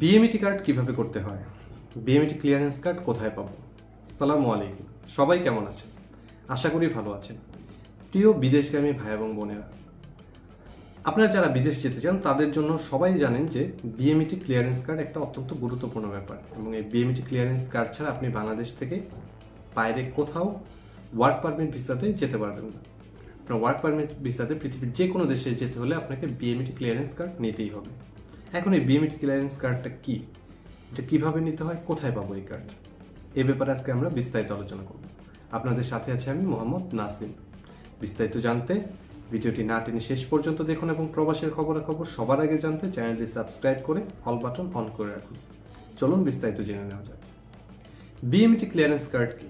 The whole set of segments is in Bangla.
বিএমইটি কার্ড কীভাবে করতে হয়? বিএমইটি ক্লিয়ারেন্স কার্ড কোথায় পাবো? সালামু আলাইকুম। সবাই কেমন আছেন? আশা করি ভালো আছেন। প্রিয় বিদেশগামী ভাই এবং বোনেরা, আপনারা যারা বিদেশ যেতে চান, তাদের জন্য সবাই জানেন যে বিএমইটি ক্লিয়ারেন্স কার্ড একটা অত্যন্ত গুরুত্বপূর্ণ ব্যাপার। এবং এই বিএমইটি ক্লিয়ারেন্স কার্ড ছাড়া আপনি বাংলাদেশ থেকে বাইরে কোথাও ওয়ার্ক পারমিট ভিসাতে যেতে পারবেন না। আপনার ওয়ার্ক পারমিট ভিসাতে পৃথিবীর যে কোনো দেশে যেতে হলে আপনাকে বিএমইটি ক্লিয়ারেন্স কার্ড নিতেই হবে। এখন এই বিএমইটি ক্লিয়ারেন্স কার্ডটা কি? এটা কীভাবে নিতে হয়? কোথায় পাবো এই কার্ড এ ব্যাপারে আজকে আমরা বিস্তারিত আলোচনা করব। আপনাদের সাথে আছে আমি মোহাম্মদ নাসিম। বিস্তারিত জানতে ভিডিওটি না টেনে শেষ পর্যন্ত দেখুন এবং প্রবাসের খবরাখবর সবার আগে জানতে চ্যানেলটি সাবস্ক্রাইব করে অল বাটন অন করে রাখুন। চলুন বিস্তারিত জেনে নেওয়া যাক। বিএমটি ক্লিয়ারেন্স কার্ড কি?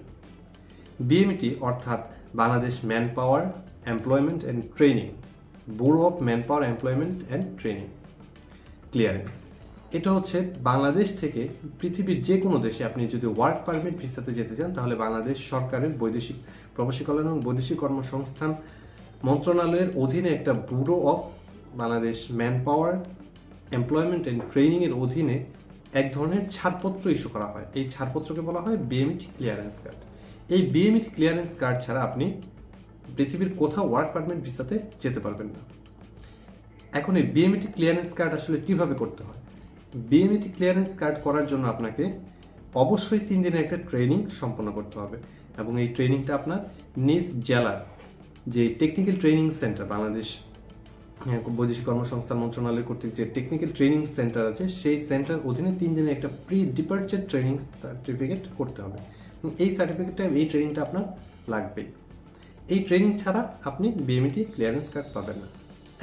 বিএমটি অর্থাৎ Bangladesh manpower employment and training bureau of manpower employment and training clearance এটা হচ্ছে বাংলাদেশ থেকে পৃথিবীর যে কোনো দেশে আপনি যদি ওয়ার্ক পারমিট ভিসাতে যেতে চান, তাহলে বাংলাদেশ সরকারের বৈদেশিক প্রবাসী কল্যাণ এবং বৈদেশিক কর্মসংস্থান মন্ত্রণালয়ের অধীনে একটা bureau of Bangladesh manpower employment and ট্রেনিংয়ের অধীনে এক ধরনের ছাড়পত্র ইস্যু করা হয়। এই ছাড়পত্রকে বলা হয় বিএমটি ক্লিয়ারেন্স কার্ড এই বিএমটি ক্লিয়ারেন্স কার্ড ছাড়া আপনি পৃথিবীর কোথাও ওয়ার্ক পারমিট ভিসাতে যেতে পারবেন না। এখন এই বিএমইটি ক্লিয়ারেন্স কার্ড আসলে কীভাবে করতে হয়? বিএমইটি ক্লিয়ারেন্স কার্ড করার জন্য আপনাকে অবশ্যই তিন দিনের একটা ট্রেনিং সম্পন্ন করতে হবে এবং এই ট্রেনিংটা আপনার নিজ জেলার যে টেকনিক্যাল ট্রেনিং সেন্টার বাংলাদেশ হ্যাঁ, বৈদেশিক কর্মসংস্থান মন্ত্রণালয় কর্তৃক যে টেকনিক্যাল ট্রেনিং সেন্টার আছে সেই সেন্টার অধীনে তিন দিনের একটা প্রি ডিপার্চার ট্রেনিং সার্টিফিকেট করতে হবে। এই সার্টিফিকেটটা এই ট্রেনিংটা আপনার লাগবেই। এই ট্রেনিং ছাড়া আপনি বিএমইটি ক্লিয়ারেন্স কার্ড পাবেন না।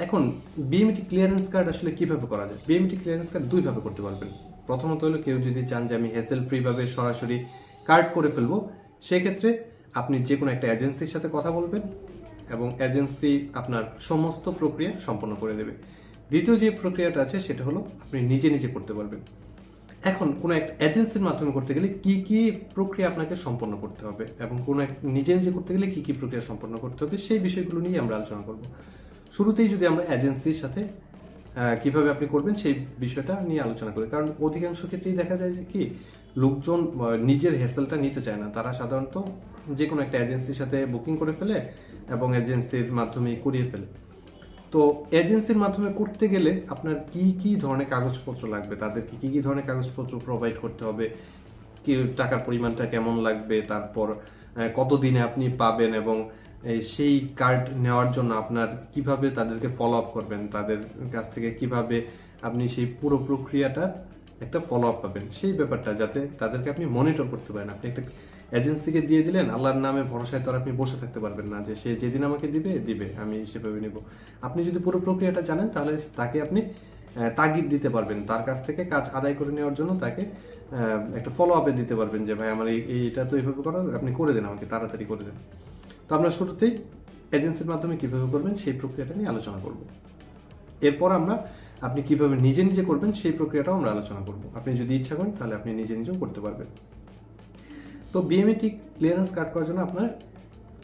এখন বিএমইটি ক্লিয়ারেন্স কার্ড আসলে কীভাবে করা যায়? বিএমটি ক্লিয়ারেন্স কার্ড দুইভাবে করতে পারবেন। প্রথমত হলো কেউ যদি চান যে আমি হেসেল ফ্রি ভাবে সরাসরি কার্ড করে ফেলব, সেক্ষেত্রে আপনি যে কোনো একটা এজেন্সির সাথে কথা বলবেন এবং এজেন্সি আপনার সমস্ত প্রক্রিয়া সম্পন্ন করে দেবে। দ্বিতীয় যে প্রক্রিয়াটা আছে, সেটা হলো আপনি নিজে নিজে করতে পারবেন। এখন, কোনো একটা এজেন্সির মাধ্যমে করতে গেলে কি কি প্রক্রিয়া আপনাকে সম্পন্ন করতে হবে এবং কোনো এক, নিজে নিজে করতে গেলে কি কি প্রক্রিয়া সম্পন্ন করতে হবে, সেই বিষয়গুলো নিয়ে আমরা আলোচনা করব। শুরুতেই যদি আমরা এজেন্সির সাথে কীভাবে আপনি করবেন সেই বিষয়টা নিয়ে আলোচনা করি। কারণ অধিকাংশ ক্ষেত্রেই দেখা যায় যে কি, লোকজন নিজের হেসেলটা নিতে চায় না। তারা সাধারণত যে কোনো একটা এজেন্সির সাথে বুকিং করে ফেলে এবং এজেন্সির মাধ্যমে করিয়ে ফেলে। তো এজেন্সির মাধ্যমে করতে গেলে আপনার কি কি ধরনের কাগজপত্র লাগবে? তাদেরকে কি কি ধরনের কাগজপত্র প্রোভাইড করতে হবে? কি, টাকার পরিমাণটা কেমন লাগবে? তারপর কতদিনে আপনি পাবেন? এবং সেই কার্ড নেওয়ার জন্য আপনার কীভাবে তাদেরকে ফলো আপ করবেন? তাদের কাছ থেকে কীভাবে আপনি সেই পুরো প্রক্রিয়াটা একটা ফলো আপ পাবেন? সেই ব্যাপারটা যাতে তাদেরকে আপনি মনিটর করতে পারেন। আপনি একটা এজেন্সিকে দিয়ে দিলেন, আল্লাহর নামে ভরসায় তো আর আপনি বসে থাকতে পারবেন না যে সে যেদিন আমাকে দিবে দিবে, আমি সেভাবে নেব। আপনি যদি পুরো প্রক্রিয়াটা জানেন, তাহলে তাকে আপনি তাগিদ দিতে পারবেন। তার কাছ থেকে কাজ আদায় করে নেওয়ার জন্য তাকে একটা ফলো আপে দিতে পারবেন যে, ভাই, আমার এই- এইটা তো এইভাবে করার, আপনি করে দেন আমাকে, তাড়াতাড়ি করে দেন। তো আমরা শুরুতেই এজেন্সির মাধ্যমে কীভাবে করবেন সেই প্রক্রিয়াটা নিয়ে আলোচনা করব। এরপর আমরা আপনি কীভাবে নিজে নিজে করবেন সেই প্রক্রিয়াটাও আমরা আলোচনা করব। আপনি যদি ইচ্ছা করেন তাহলে আপনি নিজে নিজেও করতে পারবেন। তো বিএমএটি ক্লিয়ারেন্স কার্ড করার জন্য আপনার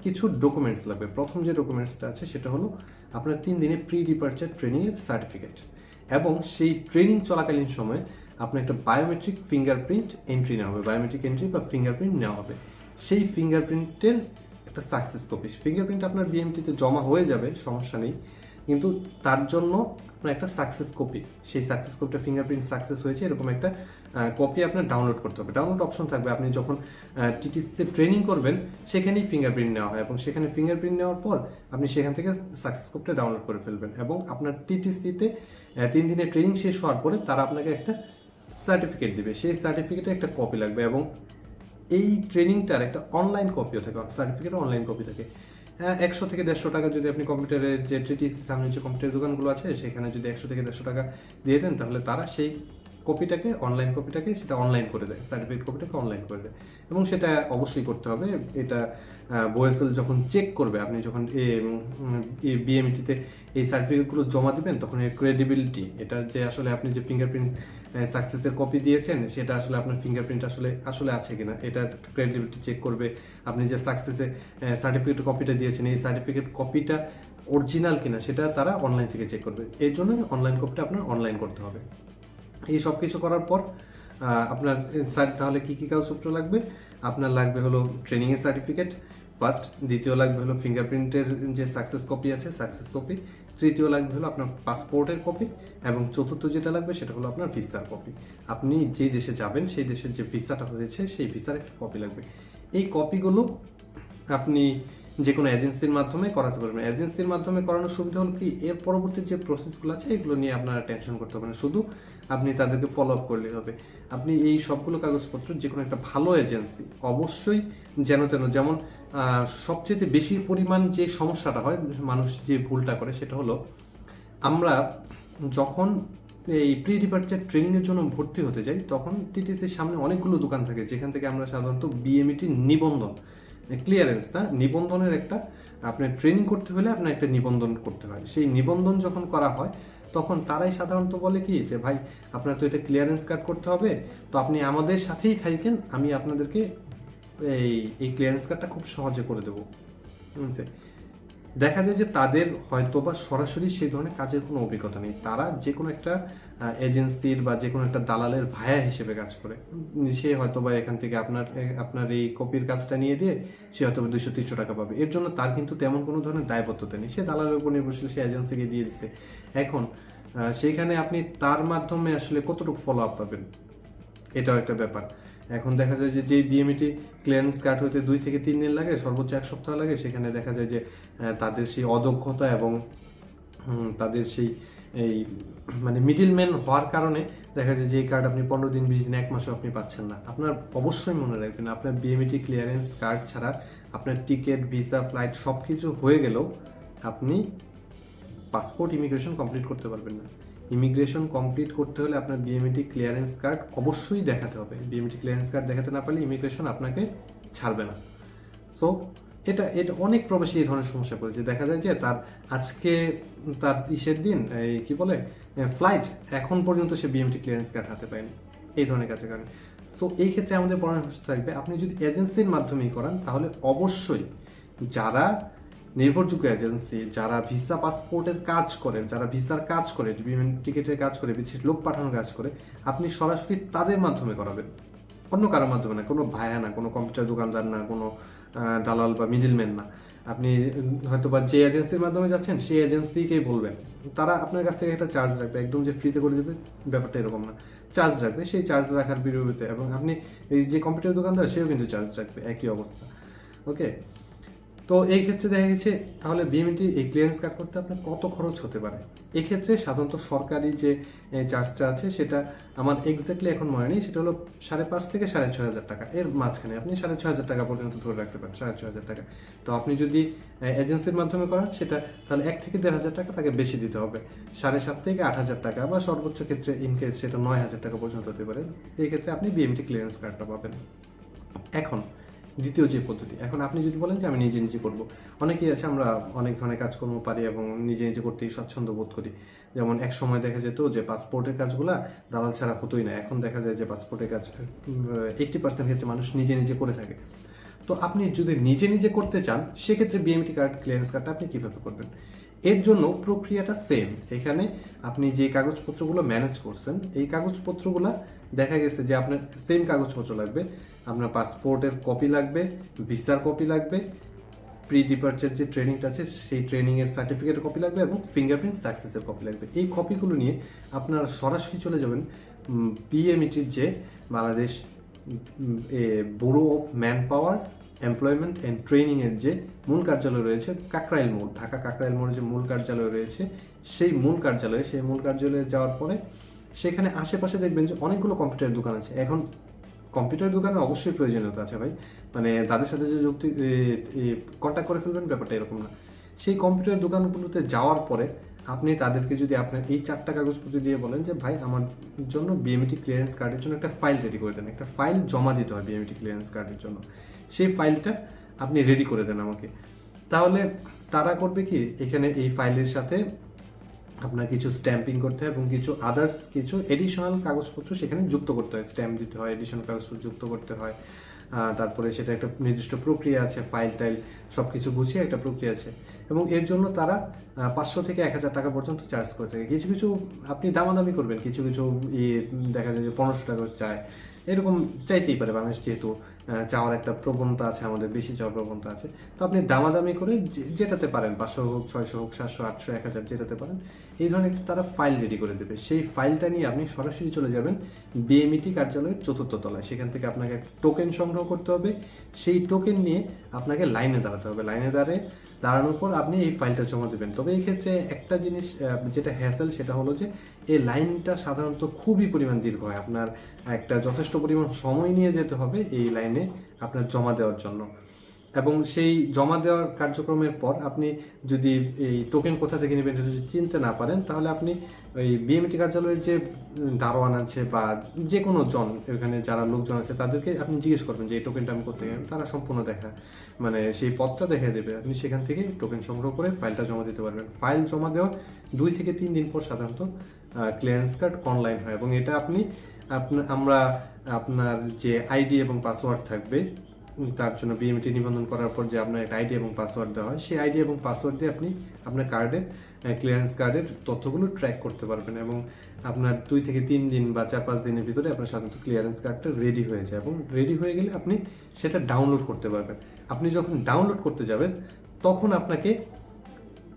কিছু ডকুমেন্টস লাগবে। প্রথম যে ডকুমেন্টসটা আছে সেটা হলো আপনার তিন দিনে প্রি ডিপার্চার ট্রেনিংয়ের সার্টিফিকেট এবং সেই ট্রেনিং চলাকালীন সময়ে আপনার একটা বায়োমেট্রিক ফিঙ্গারপ্রিন্ট এন্ট্রি নেওয়া হবে। বায়োমেট্রিক এন্ট্রি বা ফিঙ্গারপ্রিন্ট নেওয়া হবে। সেই ফিঙ্গারপ্রিন্টের একটা সাকসেস কপি ফিঙ্গারপ্রিন্ট আপনার বিএমটিতে জমা হয়ে যাবে, সমস্যা নেই। কিন্তু তার জন্য আপনার একটা সাকসেস কপি সেই সাকসেস কপিটা ফিঙ্গারপ্রিন্ট সাকসেস হয়েছে, এরকম একটা কপি আপনার ডাউনলোড করতে হবে। ডাউনলোড অপশন থাকবে, আপনি যখন টিটিসিতে ট্রেনিং করবেন, সেখানেই ফিঙ্গারপ্রিন্ট নেওয়া হয় এবং সেখানে ফিঙ্গারপ্রিন্ট নেওয়ার পর আপনি সেখান থেকে সাকসেস কপিটা ডাউনলোড করে ফেলবেন এবং আপনার টিটিসিতে তিন দিনের ট্রেনিং শেষ হওয়ার পরে তারা আপনাকে একটা সার্টিফিকেট দিবে। সেই সার্টিফিকেটে একটা কপি লাগবে এবং এই ট্রেনিংটার একটা অনলাইন কপিও থাকে সার্টিফিকেট অনলাইন কপি থাকে। হ্যাঁ একশো থেকে দেড়শো টাকা যদি আপনি কম্পিউটারে যে টিটিসি সামনে যে কম্পিউটার দোকানগুলো আছে, সেখানে যদি একশো থেকে দেড়শো টাকা দিয়ে দেন, তাহলে তারা সেই কপিটাকে অনলাইন কপিটাকে, সেটা অনলাইন করে দেয় সার্টিফিকেট কপিটাকে অনলাইন করে দেয়। এবং সেটা অবশ্যই করতে হবে। এটা বোয়েসেল যখন চেক করবে, আপনি যখন বিএমটিতে এই সার্টিফিকেটগুলো জমা দেবেন, তখন এর ক্রেডিবিলিটি এটা যে আসলে আপনি যে ফিঙ্গারপ্রিন্ট সাকসেসের কপি দিয়েছেন, সেটা আসলে আপনার ফিঙ্গারপ্রিন্ট আসলে আসলে আছে কিনা এটা ক্রেডিবিলিটি চেক করবে। আপনি যে সাকসেসে সার্টিফিকেট কপিটা দিয়েছেন, এই সার্টিফিকেট কপিটা অরিজিনাল কিনা, সেটা তারা অনলাইন থেকে চেক করবে। এই জন্য অনলাইন কপিটা আপনার অনলাইন করতে হবে। এই সব কিছু করার পর আপনার স্যার তাহলে কী কি কাগজপত্র লাগবে? আপনার লাগবে হলো ট্রেনিংয়ের সার্টিফিকেট ফার্স্ট দ্বিতীয় লাগবে হলো ফিঙ্গারপ্রিন্টের যে সাকসেস কপি আছে সাকসেস কপি তৃতীয় লাগবে হলো আপনার পাসপোর্টের কপি এবং চতুর্থ যেটা লাগবে সেটা হলো আপনার ভিসার কপি আপনি যে দেশে যাবেন, সেই দেশের যে ভিসাটা হয়েছে, সেই ভিসার একটা কপি লাগবে। এই কপিগুলো আপনি যে কোনো এজেন্সির মাধ্যমে করাতে পারবেন। এজেন্সির মাধ্যমে করানোর সুবিধা হলো কি? এর পরবর্তী যে প্রসেসগুলো আছে, এগুলো নিয়ে আপনারা টেনশন করতে হবে না। শুধু আপনি তাদেরকে ফলো আপ করলেই হবে। আপনি এই সবগুলো কাগজপত্র যে কোনো একটা ভালো এজেন্সি অবশ্যই যেন তেন, যেমন সবচেয়ে বেশি পরিমাণ যে সমস্যাটা হয়, মানুষ যে ভুলটা করে, সেটা হলো আমরা যখন এই প্রি ডিপার্চার ট্রেনিংয়ের জন্য ভর্তি হতে যাই, তখন টিটিসির সামনে অনেকগুলো দোকান থাকে, যেখান থেকে আমরা সাধারণত বিএমইটি নিবন্ধন। ক্লিয়ারেন্স না নিবন্ধনের একটা আপনার ট্রেনিং করতে হলে আপনার একটা নিবন্ধন করতে হয়। সেই নিবন্ধন যখন করা হয়, তখন তারাই সাধারণত বলে কি যে, ভাই, আপনার তো এটা ক্লিয়ারেন্স কার্ড করতে হবে, তো আপনি আমাদের সাথেই থাকেন আমি আপনাদেরকে এই এই ক্লিয়ারেন্স কার্ডটা খুব সহজে করে দেবো। বুঝছে দেখা যায় যে তাদের হয়তো বা সরাসরি সেই ধরনের কাজের কোনো অভিজ্ঞতা নেই। তারা যে কোনো একটা এজেন্সির বা যে কোনো একটা দালালের ভায়া হিসেবে কাজ করে। সে হয়তো বা এখান থেকে আপনার আপনার এই কপির কাজটা নিয়ে দিয়ে সে হয়তো দুইশো তিনশো টাকা পাবে। এর জন্য তার কিন্তু তেমন কোনো ধরনের দায়বদ্ধতা নেই। সে দালালের উপর নির্ভরশীল, সে এজেন্সিকে দিয়ে দিছে। এখন সেইখানে আপনি তার মাধ্যমে আসলে কতটুকু ফলো আপ পাবেন? এটাও একটা ব্যাপার। এখন দেখা যায় যে যেই বিএমইটি ক্লিয়ারেন্স কার্ড হতে দুই থেকে তিন দিন লাগে, সর্বোচ্চ এক সপ্তাহ লাগে, সেখানে দেখা যায় যে তাদের সেই অদক্ষতা এবং তাদের সেই এই মানে মিডিলম্যান হওয়ার কারণে দেখা যায় যে এই কার্ড আপনি পনেরো দিন, বিশ দিন, এক মাসে আপনি পাচ্ছেন না। আপনার অবশ্যই মনে রাখবেন, আপনার বিএমইটি ক্লিয়ারেন্স কার্ড ছাড়া আপনার টিকিট ভিসা ফ্লাইট সব কিছু হয়ে গেলেও আপনি পাসপোর্ট ইমিগ্রেশন কমপ্লিট করতে পারবেন না। ইমিগ্রেশন কমপ্লিট করতে হলে আপনার বিএমইটি ক্লিয়ারেন্স কার্ড অবশ্যই দেখাতে হবে। বিএমইটি ক্লিয়ারেন্স কার্ড দেখাতে না পারলে ইমিগ্রেশন আপনাকে ছাড়বে না। সো এটা এটা অনেক প্রবাসী এই ধরনের সমস্যা পড়েছে। দেখা যায় যে তার আজকে, তার ইসের দিন, এই কী বলে ফ্লাইট এখন পর্যন্ত সে বিএমটি ক্লিয়ারেন্স কার্ড হাতে পায়নি। এই ধরনের কাছে কারণে। সো এই ক্ষেত্রে আমাদের পরামর্শ থাকবে, আপনি যদি এজেন্সির মাধ্যমেই করান, তাহলে অবশ্যই যারা নির্ভরযোগ্য এজেন্সি যারা ভিসা পাসপোর্টের কাজ করে, যারা ভিসার কাজ করে বিমান টিকিটের কাজ করে বিশেষ লোক পাঠানোর কাজ করে, আপনি সরাসরি তাদের মাধ্যমে করাবেন। অন্য কারোর মাধ্যমে না, কোনো ভায়া না, কোনো কম্পিউটার দোকানদার না, কোনো দালাল বা মিডিলম্যান না। আপনি হয়তো বা যে এজেন্সির মাধ্যমে যাচ্ছেন, সেই এজেন্সিকেই বলবেন। তারা আপনার কাছ থেকে একটা চার্জ রাখবে, একদম যে ফ্রিতে করে দেবে, ব্যাপারটা এরকম না। চার্জ রাখবে, সেই চার্জ রাখার বিরুদ্ধে এবং আপনি এই যে কম্পিউটার দোকানদার, সেও কিন্তু চার্জ রাখবে, একই অবস্থা। ওকে তো এই ক্ষেত্রে দেখা গেছে, তাহলে বিএমটি এই ক্লিয়ারেন্স কার্ড করতে আপনার কত খরচ হতে পারে? এক্ষেত্রে সাধারণত সরকারি যে চার্জটা আছে, সেটা আমার এক্স্যাক্টলি এখন মনে নেই, সেটা হলো সাড়ে পাঁচ থেকে সাড়ে ছয় হাজার টাকা। এর মাঝখানে আপনি সাড়ে ছয় হাজার টাকা পর্যন্ত ধরে রাখতে পারেন, সাড়ে ছয় হাজার টাকা। তো আপনি যদি এজেন্সির মাধ্যমে করেন, সেটা তাহলে এক থেকে দেড় হাজার টাকা তাকে বেশি দিতে হবে। সাড়ে সাত থেকে আট হাজার টাকা বা সর্বোচ্চ ক্ষেত্রে ইন কেস সেটা নয় হাজার টাকা পর্যন্ত হতে পারে এই ক্ষেত্রে আপনি বিএমটি ক্লিয়ারেন্স কার্ডটা পাবেন। এখন দ্বিতীয় যে পদ্ধতি, এখন আপনি যদি বলেন যে আমি নিজে নিজে করব, অনেকেই আছে আমরা অনেক ধরনের কাজকর্ম পারি এবং নিজে নিজে করতেই স্বাচ্ছন্দ্য বোধ করি। যেমন এক সময় দেখা যেত যে পাসপোর্টের কাজগুলা দালাল ছাড়া হতোই না, এখন দেখা যায় যে পাসপোর্টের কাজ এইটটি পার্সেন্ট ক্ষেত্রে মানুষ নিজে নিজে করে থাকে। তো আপনি যদি নিজে নিজে করতে চান, সেক্ষেত্রে বিএমটি কার্ড ক্লিয়ারেন্স কার্ডটা আপনি কীভাবে করবেন? এর জন্য প্রক্রিয়াটা সেম এখানে আপনি যে কাগজপত্রগুলো ম্যানেজ করছেন, এই কাগজপত্রগুলো দেখা গেছে যে আপনার সেম কাগজপত্র লাগবে। আপনার পাসপোর্টের কপি লাগবে ভিসার কপি লাগবে প্রি ডিপার্চার যে ট্রেনিংটা আছে, সেই ট্রেনিংয়ের সার্টিফিকেটের কপি লাগবে এবং ফিঙ্গারপ্রিন্ট সাকসেসের কপি লাগবে। এই কপিগুলো নিয়ে আপনারা সরাসরি চলে যাবেন বিএমইটির যে Bangladesh bureau of manpower employment and training এর যে মূল কার্যালয় রয়েছে, কাকরাইল মোড়, ঢাকা কাকরাইল মোড়ে যে মূল কার্যালয় রয়েছে, সেই মূল কার্যালয়ে, সেই মূল কার্যালয়ে যাওয়ার পরে সেখানে আশেপাশে দেখবেন যে অনেকগুলো কম্পিউটারের দোকান আছে। এখন কম্পিউটার দোকানে অবশ্যই প্রয়োজনীয়তা আছে ভাই। মানে তাদের সাথে যে যুক্তি কন্ট্যাক্ট করে ফেলবেন, ব্যাপারটা এরকম না। সেই কম্পিউটার দোকানগুলোতে যাওয়ার পরে আপনি তাদেরকে যদি আপনার এই চারটা কাগজপত্র দিয়ে বলেন যে, ভাই, আমার জন্য বিএমটি ক্লিয়ারেন্স কার্ডের জন্য একটা ফাইল রেডি করে দেন। একটা ফাইল জমা দিতে হয় বিএমটি ক্লিয়ারেন্স কার্ডের জন্য। সেই ফাইলটা আপনি রেডি করে দেন আমাকে। তাহলে তারা করবে কি? এখানে এই ফাইলের সাথে আপনার কিছু স্ট্যাম্পিং করতে হয় এবং কিছু আদার্স কিছু এডিশনাল কাগজপত্র সেখানে যুক্ত করতে হয়। স্ট্যাম্প দিতে হয় এডিশনাল কাগজপত্র যুক্ত করতে হয়। তারপরে সেটা একটা নির্দিষ্ট প্রক্রিয়া আছে ফাইল টাইল সব কিছু গুছিয়ে একটা প্রক্রিয়া আছে। এবং এর জন্য তারা পাঁচশো থেকে এক হাজার টাকা পর্যন্ত চার্জ করে থাকে। কিছু কিছু আপনি দামাদামি করবেন, কিছু কিছু ইয়ে দেখা যায় যে পনেরোশো টাকা চায়। এরকম চাইতেই পারে বাংলাদেশ যেহেতু চাওয়ার একটা প্রবণতা আছে, আমাদের বেশি চাওয়ার প্রবণতা আছে। তো আপনি দামাদামি করে যেটাতে পারেন, পাঁচশো হোক, ছয়শো হোক, সাতশো, আটশো, এক হাজার যেটাতে পারেন, এই ধরনের তারা ফাইল রেডি করে দেবে। সেই ফাইলটা নিয়ে আপনি সরাসরি চলে যাবেন বিএমইটি কার্যালয়ের চতুর্থ তলায়। সেখান থেকে আপনাকে একটা টোকেন সংগ্রহ করতে হবে। সেই টোকেন নিয়ে আপনাকে লাইনে দাঁড়াতে হবে। লাইনে দাঁড়িয়ে দাঁড়ানোর পর আপনি এই ফাইলটা জমা দেবেন। তবে এই ক্ষেত্রে একটা জিনিস যেটা হ্যাসেল সেটা হলো যে এই লাইনটা সাধারণত খুবই পরিমাণ দীর্ঘ হয়। আপনার একটা যথেষ্ট পরিমাণ সময় নিয়ে যেতে হবে এই লাইনে আপনার জমা দেওয়ার জন্য। এবং সেই জমা দেওয়ার কার্যক্রমের পর আপনি যদি এই টোকেন কোথা থেকে নেবেন যদি চিনতে না পারেন, তাহলে আপনি ওই বিএমটি কার্যালয়ের যে দারোয়ান আছে বা যে কোনো জন এখানে যারা লোকজন আছে, তাদেরকে আপনি জিজ্ঞেস করবেন যে, এই টোকেনটা আমি করতে গেলাম তারা সম্পূর্ণ দেখা মানে সেই পথটা দেখিয়ে দেবে। আপনি সেখান থেকে টোকেন সংগ্রহ করে ফাইলটা জমা দিতে পারবেন। ফাইল জমা দেওয়ার দুই থেকে তিন দিন পর সাধারণত ক্লিয়ারেন্স কার্ড অনলাইন হয় এবং এটা আপনা- আমরা আপনার যে আইডি এবং পাসওয়ার্ড থাকবে তার জন্য বিএমটি নিবন্ধন করার পর যে আপনার একটা আইডি এবং পাসওয়ার্ড দেওয়া হয়, সেই আইডি এবং পাসওয়ার্ড দিয়ে আপনি আপনার কার্ডের ক্লিয়ারেন্স কার্ডের তথ্যগুলো ট্র্যাক করতে পারবেন এবং আপনার দুই থেকে তিন দিন বা চার পাঁচ দিনের ভিতরে আপনার সাধারণত ক্লিয়ারেন্স কার্ডটা রেডি হয়ে যায় এবং রেডি হয়ে গেলে আপনি সেটা ডাউনলোড করতে পারবেন। আপনি যখন ডাউনলোড করতে যাবেন, তখন আপনাকে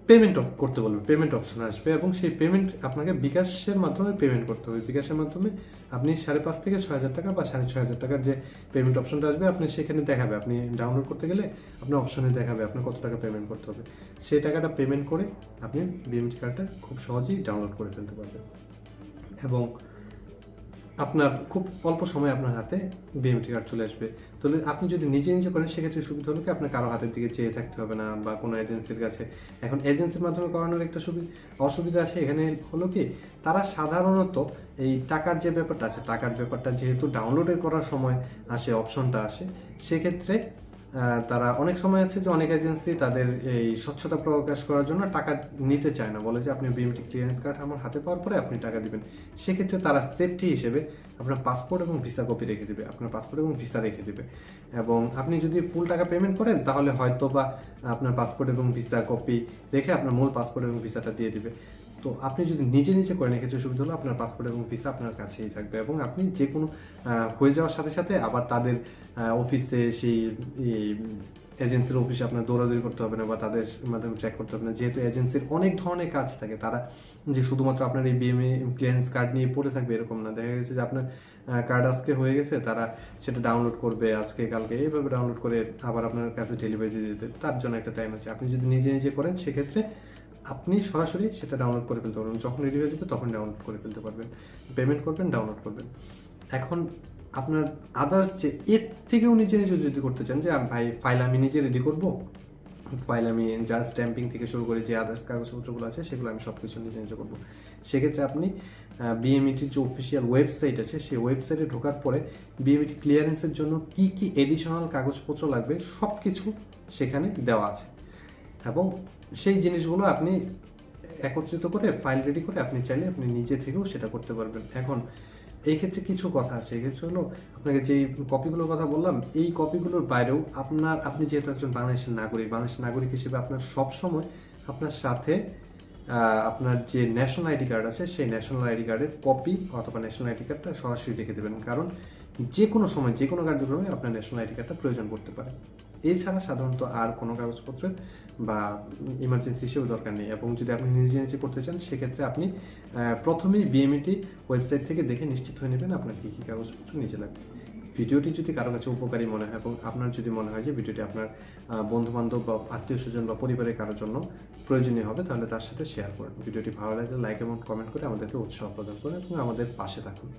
পেমেন্ট করতে বলবে পেমেন্ট অপশন আসবে এবং সেই পেমেন্ট আপনাকে বিকাশের মাধ্যমে পেমেন্ট করতে হবে। বিকাশের মাধ্যমে আপনি সাড়ে পাঁচ থেকে ছয় হাজার টাকা বা সাড়ে ছয় হাজার টাকার যে পেমেন্ট অপশনটা আসবে, আপনি সেখানে দেখাবে। আপনি ডাউনলোড করতে গেলে আপনার অপশনে দেখাবে, আপনার কত টাকা পেমেন্ট করতে হবে। সেই টাকাটা পেমেন্ট করে আপনি বিএমটি কার্ডটা খুব সহজেই ডাউনলোড করে ফেলতে পারবেন। এবং আপনার খুব অল্প সময় আপনার হাতে বিএমটি কার্ড চলে আসবে। তাহলে আপনি যদি নিজে নিজে করেন, সেক্ষেত্রে সুবিধা হলো কি? আপনার কারও হাতের দিকে চেয়ে থাকতে হবে না বা কোনো এজেন্সির কাছে। এখন এজেন্সির মাধ্যমে করানোর একটা সুবিধা অসুবিধা আছে। এখানে হলো কি? তারা সাধারণত এই টাকার যে ব্যাপারটা আছে, টাকার ব্যাপারটা যেহেতু ডাউনলোডের করার সময় আসে অপশনটা আসে, সেক্ষেত্রে তারা অনেক সময় আছে যে অনেক এজেন্সি তাদের এই স্বচ্ছতা প্রকাশ করার জন্য টাকা নিতে চায় না। বলে যে, আপনি বিএমটি ক্লিয়ারেন্স কার্ড আমার হাতে পাওয়ার পরে আপনি টাকা দিবেন। সেক্ষেত্রে তারা সেফটি হিসেবে আপনার পাসপোর্ট এবং ভিসা কপি রেখে দিবে, আপনার পাসপোর্ট এবং ভিসা রেখে দিবে। এবং আপনি যদি ফুল টাকা পেমেন্ট করেন, তাহলে হয়তো বা আপনার পাসপোর্ট এবং ভিসা কপি রেখে আপনার মূল পাসপোর্ট এবং ভিসাটা দিয়ে দিবে। তো আপনি যদি নিজে নিজে করেন এক্ষেত্রে সুবিধা হলো, আপনার পাসপোর্ট এবং ভিসা আপনার কাছেই থাকবে এবং আপনি যে কোনো হয়ে যাওয়ার সাথে সাথে আবার তাদের অফিসে সেই এজেন্সির অফিসে আপনার দৌড়াদৌড়ি করতে হবে না বা তাদের মাধ্যমে ট্র্যাক করতে হবে না। যেহেতু এজেন্সির অনেক ধরনের কাজ থাকে, তারা যে শুধুমাত্র আপনার এই বিএমএ ক্লিয়ারেন্স কার্ড নিয়ে পড়ে থাকবে এরকম না। দেখা গেছে যে আপনার কার্ড আজকে হয়ে গেছে, তারা সেটা ডাউনলোড করবে আজকে, কালকে, এইভাবে ডাউনলোড করে আবার আপনার কাছে ডেলিভারি দিতে তার জন্য একটা টাইম আছে। আপনি যদি নিজে নিজে করেন, সেক্ষেত্রে আপনি সরাসরি সেটা ডাউনলোড করে ফেলতে পারবেন। যখন রেডি হয়ে যাবে তখন ডাউনলোড করে ফেলতে পারবেন। পেমেন্ট করবেন ডাউনলোড করবেন। এখন আপনার আদার্স যে, এর থেকেও নিজে নিজে যদি করতে চান যে ভাই ফাইল আমি নিজে রেডি করব ফাইল আমি যা স্ট্যাম্পিং থেকে শুরু করে যে আদার্স কাগজপত্রগুলো আছে, সেগুলো আমি সব কিছু নিজে নিজে করব। সেক্ষেত্রে আপনি বিএমইটির যে অফিসিয়াল ওয়েবসাইট আছে, সেই ওয়েবসাইটে ঢোকার পরে বিএমইটি ক্লিয়ারেন্সের জন্য কি কি এডিশনাল কাগজপত্র লাগবে সব কিছু সেখানে দেওয়া আছে। এবং সেই জিনিসগুলো আপনি একত্রিত করে ফাইল রেডি করে আপনি চাইলে আপনি নিজে থেকেও সেটা করতে পারবেন। এখন, এই ক্ষেত্রে কিছু কথা আছে। এক্ষেত্রে হলো, আপনাকে যেই কপিগুলোর কথা বললাম, এই কপিগুলোর বাইরেও আপনার, আপনি যেহেতু একজন বাংলাদেশের নাগরিক বাংলাদেশের নাগরিক হিসেবে আপনার সব সময় আপনার সাথে আপনার যে ন্যাশনাল আইডি কার্ড আছে, সেই ন্যাশনাল আইডি কার্ডের কপি অথবা ন্যাশনাল আইডি কার্ডটা সরাসরি রেখে দেবেন। কারণ যে কোনো সময় যে কোনো কার্যক্রমে আপনার ন্যাশনাল আইডি কার্ডটা প্রয়োজন পড়তে পারে। এছাড়া সাধারণত আর কোনো কাগজপত্রের বা ইমার্জেন্সি হিসেবে দরকার নেই। এবং যদি আপনি নিজে নিজে করতে চান, সেক্ষেত্রে আপনি প্রথমেই বিএমইটি ওয়েবসাইট থেকে দেখে নিশ্চিত হয়ে নেবেন আপনার কী কী কাগজপত্র নিজে লাগবে। ভিডিওটি যদি কারও কাছে উপকারী মনে হয় এবং আপনার যদি মনে হয় যে ভিডিওটি আপনার বন্ধু বান্ধব বা আত্মীয় স্বজন বা পরিবারের কারোর জন্য প্রয়োজনীয় হবে, তাহলে তার সাথে শেয়ার করুন। ভিডিওটি ভালো লাগলে লাইক এবং কমেন্ট করে আমাদেরকে উৎসাহ প্রদান করুন এবং আমাদের পাশে থাকুন।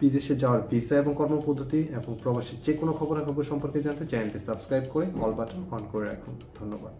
বিদেশে যাওয়ার ভিসা এবং কর্মপদ্ধতি এবং প্রবাসী যে কোনো খবরাখবর সম্পর্কে জানতে চ্যানেলটি সাবস্ক্রাইব করে অল বাটন অন করে রাখুন। ধন্যবাদ।